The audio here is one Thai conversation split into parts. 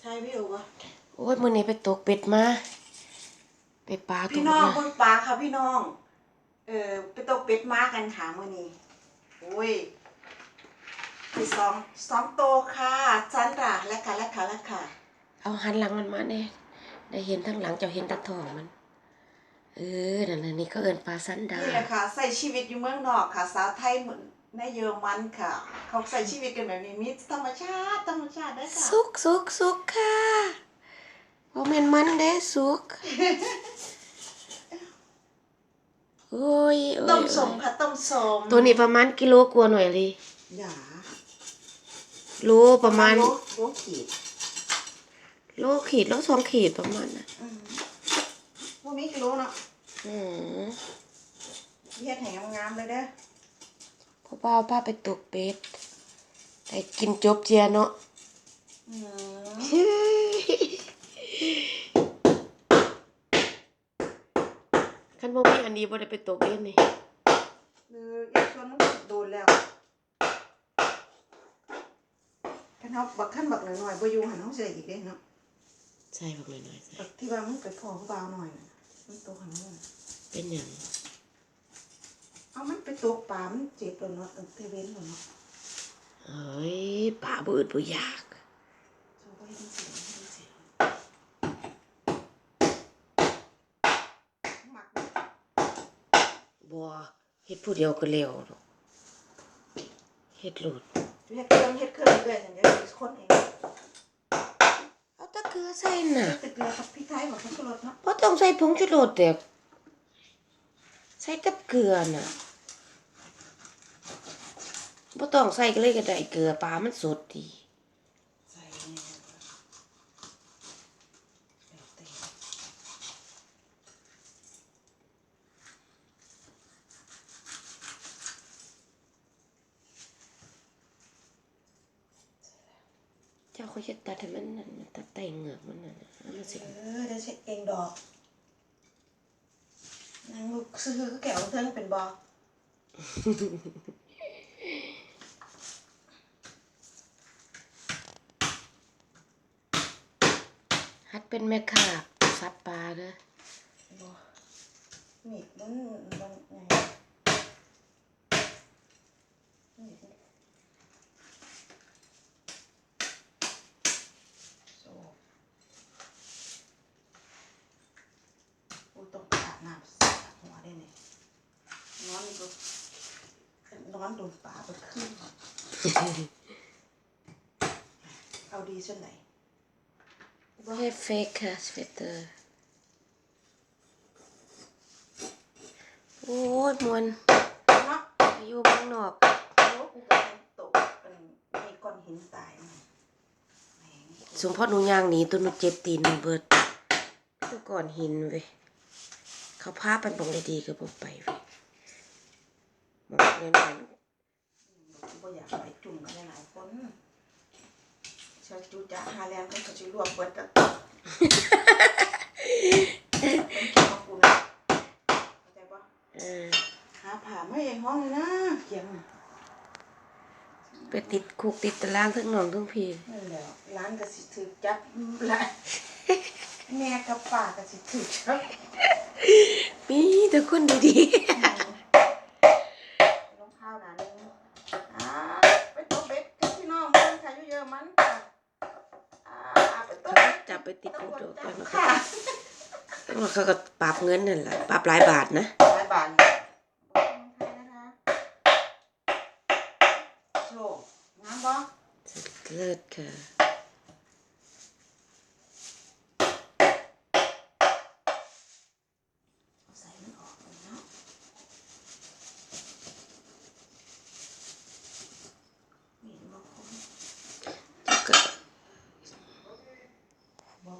ใช่พี่โอวะโอ้ยมื้อนี้ไปตกเป็ดมาไปปลาตพี่กน้องมาเบิ่งปลาค่ะพี่น้อง เออไปตกเป็ดมากันค่ะมื้อนี้โอ้ยที่สองสองโตวค่ะจันดาและค่ะและค่ะและค่ะเอาหันหลังมันมาแน่ได้เห็นทั้งหลังเจ้าเห็นแตะท้องมัน เออนั่นน่ะนี่ก็เอิ้นปลาสันดานี่แหละค่ะใส่ชีวิตอยู่เมืองนอกค่ะสาวไทยเหมือน ในเยอรมันค่ะ เขาใส่ชีวิตกันแบบนี้มีธรรมชาติธรรมชาติได้ค่ะสุกสุกสุกค่ะบ่แม่นมันเด้สุกโอ้ยโอ้ยต้มสมค่ะต้มสมตัวนี้ประมาณกิโลกว่าหน่อยเลยอย่าโลประมาณโลโลขีดโลขีดโลสองขีดประมาณน่ะอืมว่ามีกิโลเนาะอืมเฮ็ดให้งามๆเลยเด้อ พ่อป้าป้าไปตกเป็ดแต่กินจบเจียเนาะอืมคันบ่มีอันนี้บ่ได้ไปตกเล่นนี่หรืออีกส่วนมันก็โดนแล้วคันเฮาบักคันบักหน่อยๆบ่อยู่หันเฮาสิได้อีกเด้เนาะใช่บักน้อยๆใส่บักที่ว่ามันไปพอผู้บ่าวหน่อยน่ะมันโตหันนู่นเป็นหยัง เอามันไปตกปลามันเจ็บแล้วเนาะตั้งแต่เว้นแล้วเนาะเอ้ยป่าบ่อึดบ่อยากโชว์บ่เฮ็ดจังซี่เฮ็ดจังซี่หมักบ่เฮ็ดผู้เดียวก็แล้วดอกเฮ็ดโลดเฮ็ดเครื่องเฮ็ดเครื่องเรื่อยๆจังเดี๋ยวสิคนเองเอาแตะเกลือใส่น่ะตึกเกลือกับพริกไทยบ่ต้องรสเนาะบ่ต้องใส่ผงชูรสเด็กใส่แต่เกลือน่ะ บ่ต้องใส่ก็เลยก็ได้เกลือปลามันสดดีใส่นี่เจ้าเขาจะตัดให้มันนั่นมันตัดแต่งเหงือกมันนั่นเอามันสิเออเดี๋ยวเช็ดเองดอกนางลูกซื้อก็แก้วเทิงเป็นบ่ ฮัดเป็นแม่ค้าซับปลาเด้อบ่มีดมันมันไงมีดมันโซ่โอ้ต้องอาบน้ำสระหัวได้เนี่ยนอนนี่ก็นอนโดนป่าไปขึ้นเอาดีส่วนไหน บ่ให้เฟกค่ะสเวตเตอร์โอ้ยมวนเนาะอยุเมืองนอกโอ้กูก็เป็นตกเป็นมีก้อนหินตายมาแหมสมพอหนูย่างหนีตัวหนูเจ็บตีนหนูเบิดตัวก่อนหินเว้ยเขาพาไปบ่งได้ดีก็บ่ไปเว้ยบอกเลยนะ กูบ่อยากไปจุ่มกันหลายๆคน เชิญจูจ่าฮาแลนด์ก็จะรวมเบิดกันขอบคุณนะเข้าใจปะเออหาผ่าไม่เองห้องเลยนะเขียงน่ะไปติดคุกติดตารางทั้งหนองทั้งพี่นั่นแหละร้านก็สิถือจับร้านแม่กับป้าก็สิถือจับ มีแต่คนดีร จับไปติดคุกตำรเดี๋ยวจไปจับมันก็ค่ะแล้วเขาก็ปรับเงินนั่นแหละปรับหลายบาทนะหลายบาทอยู่เมืองไทยนะคะโชว์งามบ่เลิศค่ะ เอาใส่มันออกก่อนเนาะมีดบ่คม ก็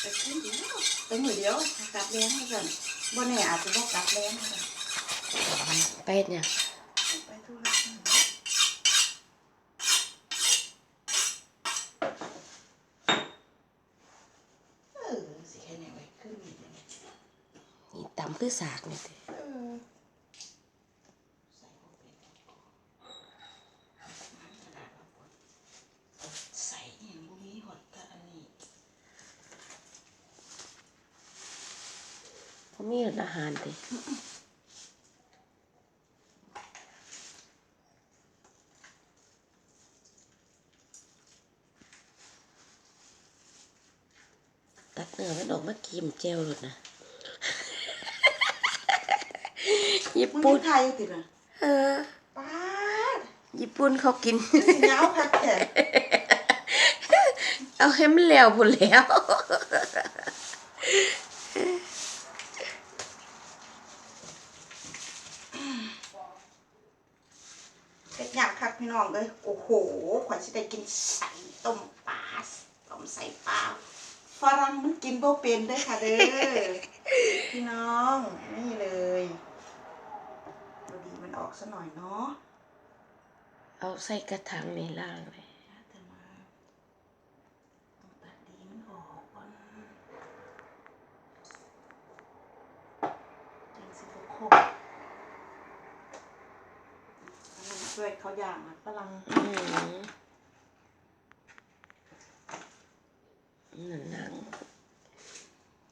ได้บ่ถามนั่นได้สิไปน้ำเล้าอยู่ไปใส่ไปฮอลแลนด์ไปจ้ะฮะไปจากมือไปขึ้นเดียวไปมือเดียวกลับแรงให้กันบ่แน่อาจจะบ่กลับแรงให้กันไปเฮ็ดหยังไปธุระเออสิแค่ไหนไว้ขึ้นอีกแล้วเนี่ยนี่ตำคือสากนี่ติ เออใส่บ่เป็นใส่อหยังบ่มีหอดแต่อันนี้ บ่มีอาหารติตัดเนื้อมันออกมากิมแจ่วโลดนะญี่มึงปุ่นมีไทยอยู่ติดอะเออ ป้าดญี่ปุ่นเขากิน สิยาวคักแท้เอาให้มันแล้วพุ่นแล้ว เฮ็ดยากคัก พี่น้องเอ้ยโอ้โหขวัญสิได้กินใส่ต้มปลาต้มใส่ปลาฝรั่งมันกินบ่เป็นเด้อค่ะเด้อพี่น้องนี่เลยดูดีมันออกซะหน่อยเนาะเอาใส่กระถางในล่างเลย แต่มาต้องตัดดีมันออกก่อนจังสิบ่ครบอันนั้น ช่วยเขาอย่างอะฝรั่งอืมนั่นนาง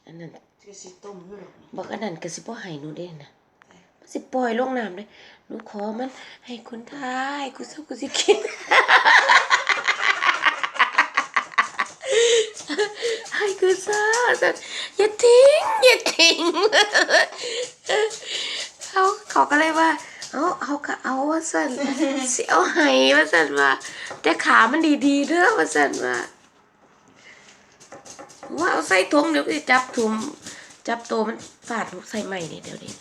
อันนั้นคือสิต้มด้วยหรอกนะบอกอันนั้นก็สิบ่ให้หนูเด้นะมันสิปล่อยลงน้ำเด้หนูขอมันให้คนทายกูเศร้ากูสิกิน ให้กูซะแต่อย่าทิ้งอย่าทิ้งเขาเขาก็เลยว่า เอาเอาก็เอาว่าสั่นสิเอาให้ว่าสั่นว่าแต่ขามันดีๆเด้อว่าสั่นว่าว่าเอาใส่ถุงเดี๋ยวก็สิจับถุงจับโตวมันฟาดใส่ใหม่นี่เดี๋ยวนี้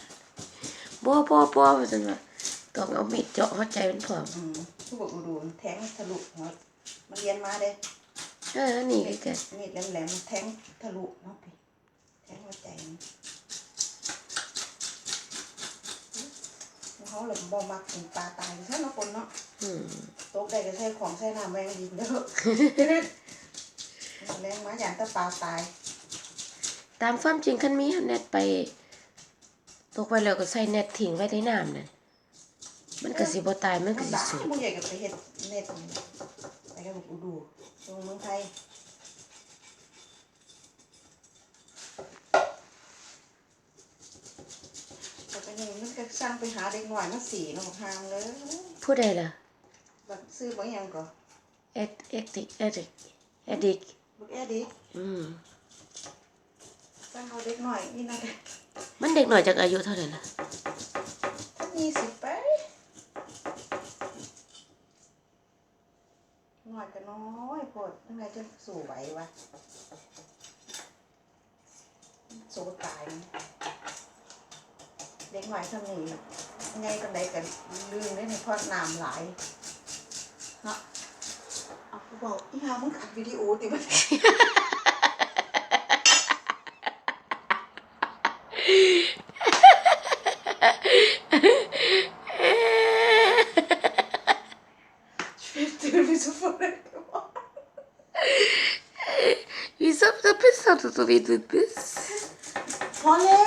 บ่บ่บ่ว่าสั่นว่าต้องเอามีดเจาะหัวใจมันพร้อมอืมผู้บอกดูมันแทงทะลุหัวมันเรียนมาเด้เออนี่คือกันมีดแหลมๆมันแทงทะลุเนาะพี่แทงหัวใจมัน เขาเลยบ่มักกินปลาตายใช่เนาะคนเนาะอืมตกได้ก็ใช้ของใช้น้ำแรงดีเด้อแรงมาอย่างแตะปลาตาย ตามความจริงคันมีเน็ตไป ตกไปแล้วก็ใส่เน็ตทิ้งไว้ในน้ำนั่นมันก็สิบ่ตายมันก็สิสูญมึงใหญ่กับไปเห็ดเน็ตไปกับอุดูตรงเมืองไทยแต่ไปนี่มัน ก็สร้างไปหาเด็กหน่อยมาสีเนาะหางเลยผู้ใดล่ะแบบซื้อมาอย่างก่อนเอ็ดเอ็ดดิกเอ็ดดิกเอ็ดดิกลูกแอดิอืมสร้างเขาเด็กหน่อยนี่นะมันเด็กหน่อยจากอายุเท่าไหร่ล่ะยี่สิบไปหน่อยก็น้อยโพดยังไงจะสู่ไหววะโซตายมัน เด็กหน่อยทำนี่ไงกันใดกันลืมได้ในเพราะน้ำหลายฮะเอากูบอกอีหามึงอัดวิดีโอติมัน Television forever. Wieso habt ihr bis heute so wie du bist? พอแล้ว